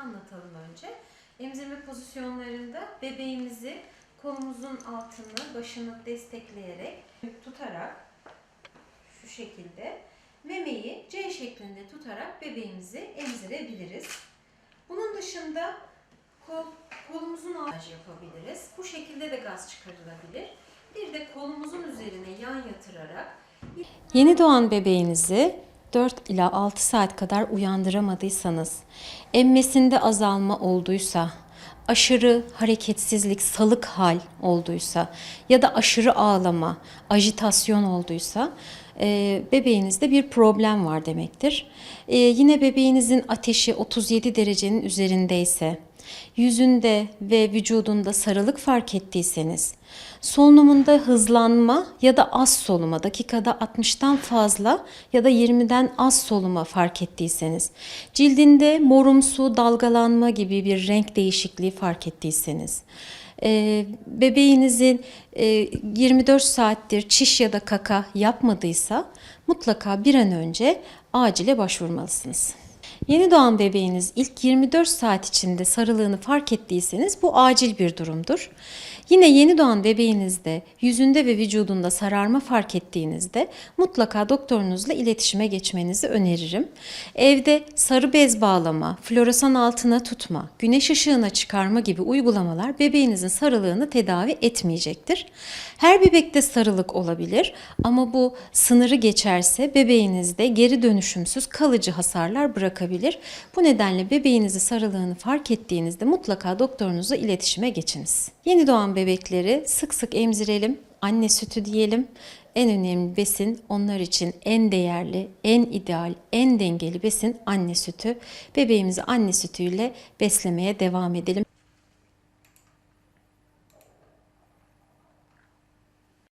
anlatalım önce. Emzirme pozisyonlarında bebeğimizi kolumuzun altını, başını destekleyerek tutarak şu şekilde memeyi C şeklinde tutarak bebeğimizi emzirebiliriz. Bunun dışında kol, kolumuzun altına yapabiliriz. Bu şekilde de gaz çıkarılabilir. Bir de kolumuzun üzerine yan yatırarak Yeni doğan bebeğinizi 4 ila 6 saat kadar uyandıramadıysanız, emmesinde azalma olduysa, aşırı hareketsizlik, salık hal olduysa ya da aşırı ağlama, ajitasyon olduysa e, bebeğinizde bir problem var demektir. E, yine bebeğinizin ateşi 37 derecenin üzerindeyse, yüzünde ve vücudunda sarılık fark ettiyseniz, solunumunda hızlanma ya da az soluma, dakikada 60'tan fazla ya da 20'den az soluma fark ettiyseniz, cildinde morumsu dalgalanma gibi bir renk değişikliği fark ettiyseniz, e, bebeğinizin e, 24 saattir çiş ya da kaka yapmadıysa mutlaka bir an önce acile başvurmalısınız. Yeni doğan bebeğiniz ilk 24 saat içinde sarılığını fark ettiyseniz bu acil bir durumdur. Yine yeni doğan bebeğinizde yüzünde ve vücudunda sararma fark ettiğinizde mutlaka doktorunuzla iletişime geçmenizi öneririm. Evde sarı bez bağlama, floresan altına tutma, güneş ışığına çıkarma gibi uygulamalar bebeğinizin sarılığını tedavi etmeyecektir. Her bebekte sarılık olabilir ama bu sınırı geçerse bebeğinizde geri dönüşümsüz kalıcı hasarlar bırakabilir. Bu nedenle bebeğinizi sarılığını fark ettiğinizde mutlaka doktorunuzla iletişime geçiniz. Yeni doğan bebekleri sık sık emzirelim, anne sütü diyelim. En önemli besin onlar için en değerli, en ideal, en dengeli besin anne sütü. Bebeğimizi anne sütüyle beslemeye devam edelim.